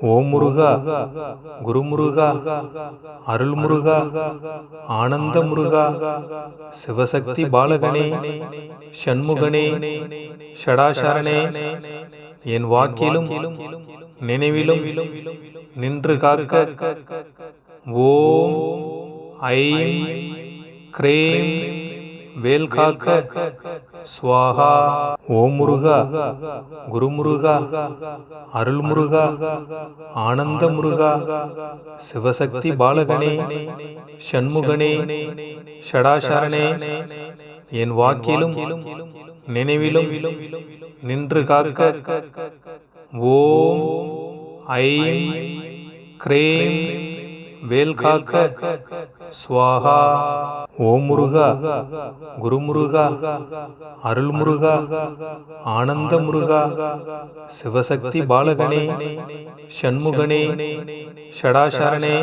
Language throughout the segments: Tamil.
ஓம் முருகா குருமுருகா அருள்முருகா ஆனந்த முருகா சிவசக்தி பாலகனே ஷண்முகனே ஷடாசரணே என் வாக்கிலும் நினைவிலும் நின்று காக்க ஓம் ஐ க்ரேம் வேல் காக்க ஸ்வாஹா ஓம் முருகா குருமுருகா அருள்முருகா ஆனந்த முருகா சிவசக்தி பாலகனே ஷண்முகனே ஷடாசரணே என் வாக்கிலும் நினைவிலும் நின்று காக்க ஓம் ஐ க்ரேம் வேல் காக்க ஸ்வாஹா ஓம் முருகா குருமுருகா அருள்முருகா ஆனந்த முருகா சிவசக்தி பாலகனே ஷண்முகனே ஷடாசரணே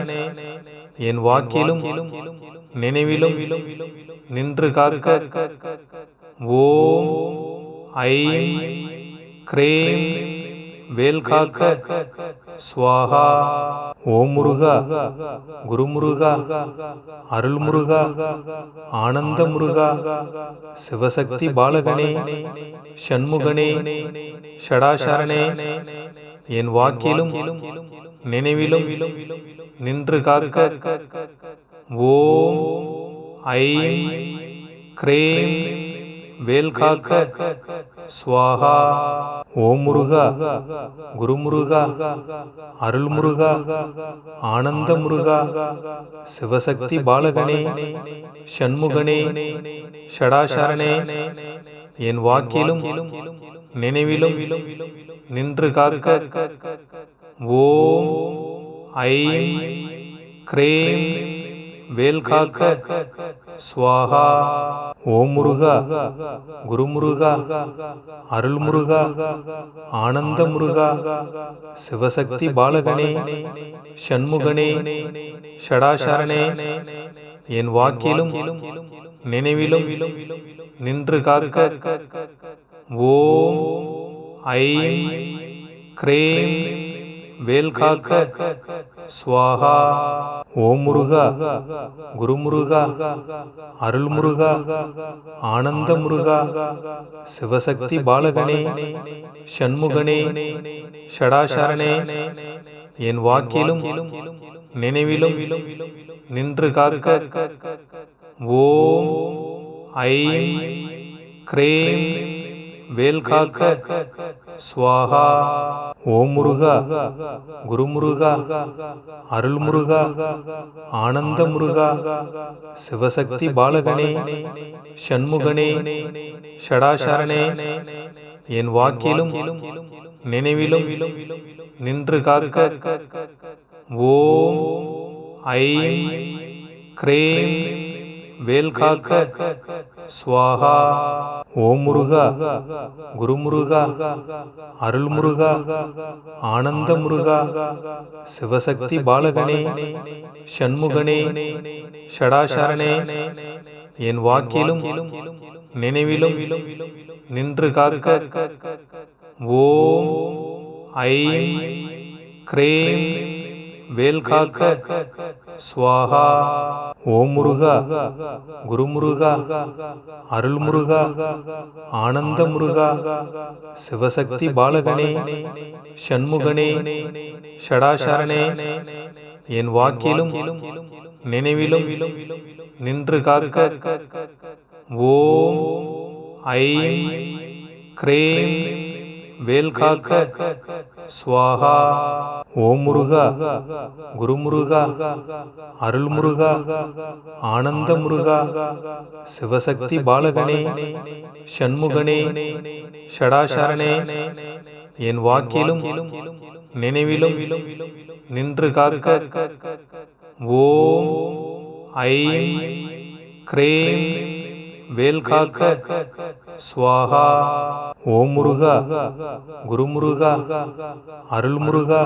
என் வாக்கிலும் நினைவிலும் நின்று காக்க ஓம் ஐ கிரேம் வேல் காக்க ஸ்வாஹா ஓம் முருகா குருமுருகா அருள்முருகா ஆனந்த முருகா சிவசக்தி பாலகனே ஷண்முகனே ஷடாசரணே என் வாக்கிலும் நினைவிலும் நின்று காக்க ஓம் ஐ கிரே வேல் காக்க ஸ்வாஹா ஓம் முருகா குருமுருகா அருள்முருகா ஆனந்த முருகா சிவசக்தி பாலகனே ஷண்முகனே ஷடாசரணே என் வாக்கிலும் நினைவிலும் நின்று காக்க ஓம் ஐ கிரேம் வேல் காக்க ஸ்வாஹா ஓம் முருகா குருமுருகா அருள்முருகா ஆனந்த முருகா சிவசக்தி பாலகனே ஷண்முகனே ஷடாசரணே என் வாக்கிலும் நினைவிலும் நின்று காக்க ஓம் ஐ க்ரேம் வேல் காக்க ஸ்வாஹா ஓம் முருகா குருமுருகா அருள்முருகா ஆனந்த முருகா சிவசக்தி பாலகனே ஷண்முகனே ஷடாசரணே என் வாக்கிலும் நினைவிலும் நின்று காக்க ஓம் ஐ க்ரேம் வேல் காக்க ஸ்வாஹா ஓம் முருகா குருமுருகா அருள்முருகா ஆனந்த முருகா சிவசக்தி பாலகனே ஷண்முகனே ஷடாசரணே என் வாக்கிலும் நினைவிலும் நின்று காக்க ஓம் ஐ க்ரேம் வேல் காக்க ஸ்வாஹா ஓம் முருகா குருமுருகா அருள்முருகா ஆனந்த முருகா சிவசக்தி பாலகனே ஷண்முகனே ஷடாசரணே என் வாக்கிலும் நினைவிலும் நின்று காக்க ஓம் ஐ க்ரேம் வேல் காக்க ஸ்வாஹா ஓம் முருகா குருமுருகா அருள்முருகா ஆனந்த முருகா சிவசக்தி பாலகனே ஷண்முகனே ஷடாசரணே என் வாக்கிலும் நினைவிலும் நின்று காக்க ஓம் ஐ கிரே வேல் காக்க ஸ்வாஹா ஓம் முருகா குருமுருகா அருள்முருகா ஆனந்த முருகா சிவசக்தி பாலகனே ஷண்முகனே ஷடாசரணே என் வாக்கிலும் நினைவிலும் நின்று காக்க ஓம் ஐ கிரேம் வேல் காக்க ஸ்வாஹா ஓம் முருகா குருமுருகா அருள்முருகா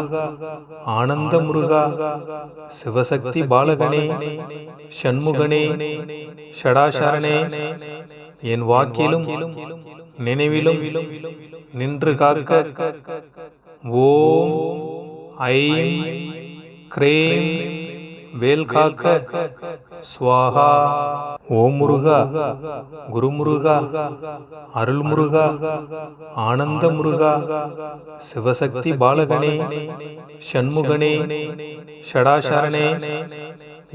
ஆனந்த முருகா சிவசக்தி பாலகனே ஷண்முகனே ஷடாசரணே என் வாக்கிலும் நினைவிலும் நின்று காக்க ஓம் ஐ க்ரீம் வேல் காக்க ஸ்வாஹா ஓம் முருகா குருமுருகா அருள்முருகா ஆனந்த முருகா சிவசக்தி பாலகனே ஷண்முகனே ஷடாசரணே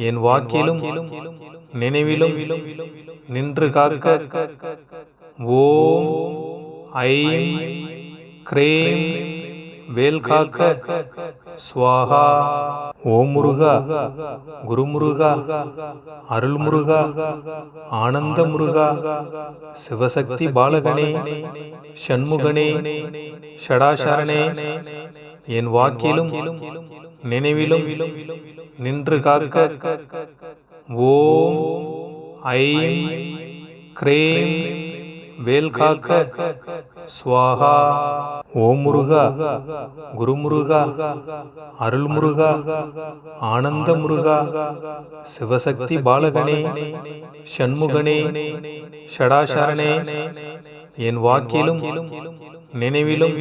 என் வாக்கிலும் நினைவிலும் நின்று காக்க ஓம் ஐ கிரேம் வேல் காக்க ஸ்வாஹா ஓம் முருகா குருமுருகா அருள்முருகா ஆனந்த முருகா சிவசக்தி பாலகனே ஷண்முகனே ஷடாசரணே என் வாக்கிலும் நினைவிலும் நின்று காக்க ஓம் ஐ க்ரீம் வேல் காக்க ஸ்வாஹா ஓம் முருகா குருமுருகா அருள்முருகா ஆனந்த முருகா சிவசக்தி பாலகனே ஷண்முகனே ஷடாசரணே என் வாக்கிலும் நினைவிலும்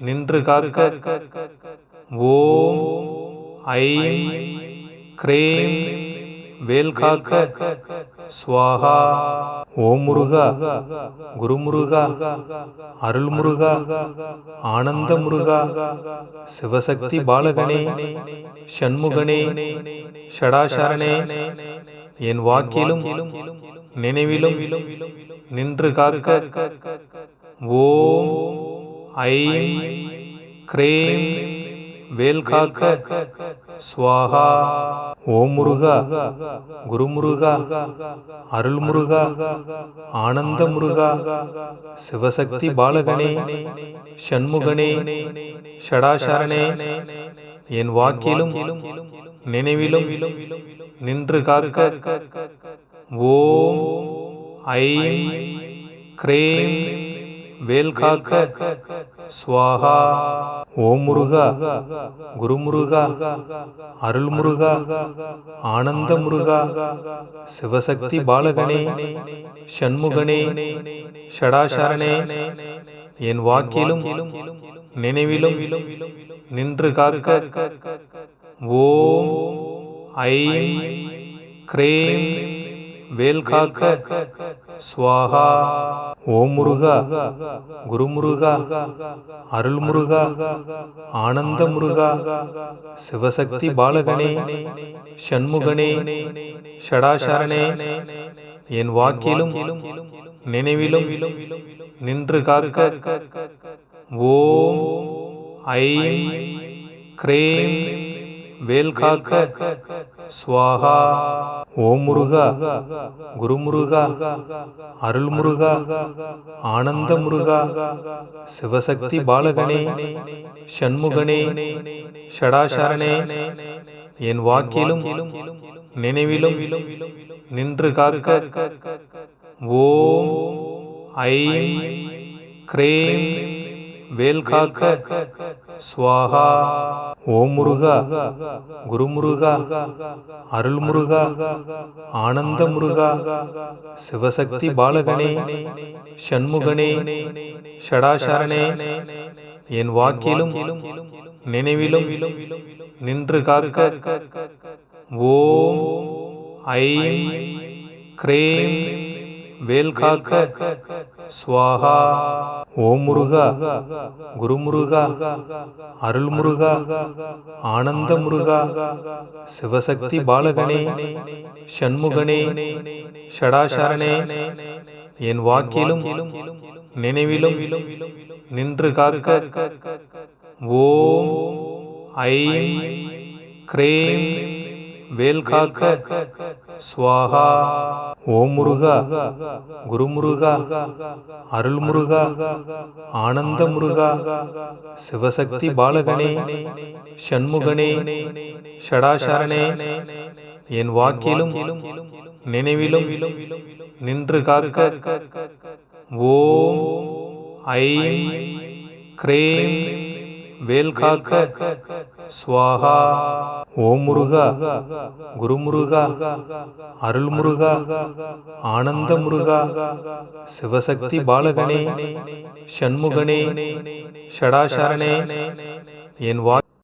நின்று காக்க ஓம் ஐ கிரேம் வேல் காக்க ஸ்வாஹா ஓம் முருகா குருமுருகா அருள்முருகா ஆனந்த முருகா சிவசக்தி பாலகனே ஷண்முகனே ஷடாசரணே என் வாக்கிலும் நினைவிலும் நின்று காக்க ஓம் ஐ க்ரீம் வேல் காக்க ஸ்வாஹா ஓம் முருகா குருமுருகா அருள்முருகா ஆனந்த முருகா சிவசக்தி பாலகனே ஷண்முகனே ஷடாசரணே என் வாக்கிலும் நினைவிலும் நின்று காக்க ஓம் ஐ க்ரீம் வேல் காக்க ஸ்வாஹா ஓம் முருகா குருமுருகா அருள்முருகா ஆனந்த முருகா சிவசக்தி பாலகனே ஷண்முகனே ஷடாசரணே என் வாக்கிலும் நினைவிலும் நின்று காக்க ஓம் ஐ கிரே வேல் காக்க ஸ்வாஹா ஓம் முருகா குருமுருகா அருள்முருகா ஆனந்த முருகா சிவசக்தி பாலகனே ஷண்முகனே ஷடாசரணே என் வாக்கிலும் நினைவிலும் நின்று காக்க ஓம் ஐ கிரேம் வேல் காக்க ஸ்வாஹா ஓம் முருகா குருமுருகா அருள்முருகா ஆனந்த முருகா சிவசக்தி பாலகனே ஷண்முகனே ஷடாசரணே என் வாக்கிலும் நினைவிலும் நின்று காக்க ஓம் ஐ கிரே வேல் காக்க ஸ்வாஹா ஓம் முருகா குருமுருகா அருள்முருகா ஆனந்த முருகா சிவசக்தி பாலகனே ஷண்முகனே ஷடாசரணே என் வாக்கிலும் நினைவிலும் நின்று காக்க ஓம் ஐ க்ரீம் வேல் காக்க ஸ்வாஹா ஓம் முருகா குருமுருகா அருள்முருகா ஆனந்த முருகா சிவசக்தி பாலகனே ஷண்முகனே ஷடாசரணே என் வாக்கிலும் நினைவிலும் நின்று காக்க ஓம் ஐ கிரேம் வேல் காக்க ஸ்வாஹா ஓம் முருகா குருமுருகா அருள்முருகா ஆனந்த முருகா சிவசக்தி பாலகனே ஷண்முகனே ஷடாசரணே என் வாக்கிலும் நினைவிலும் நின்று காக்க ஓம் ஐ கிரேம் வேல் காக்க ஸ்வாஹா ஓம் முருகா குருமுருகா அருள்முருகா ஆனந்த முருகா சிவசக்தி பாலகனே ஷண்முகனே ஷடாசரணே என் வா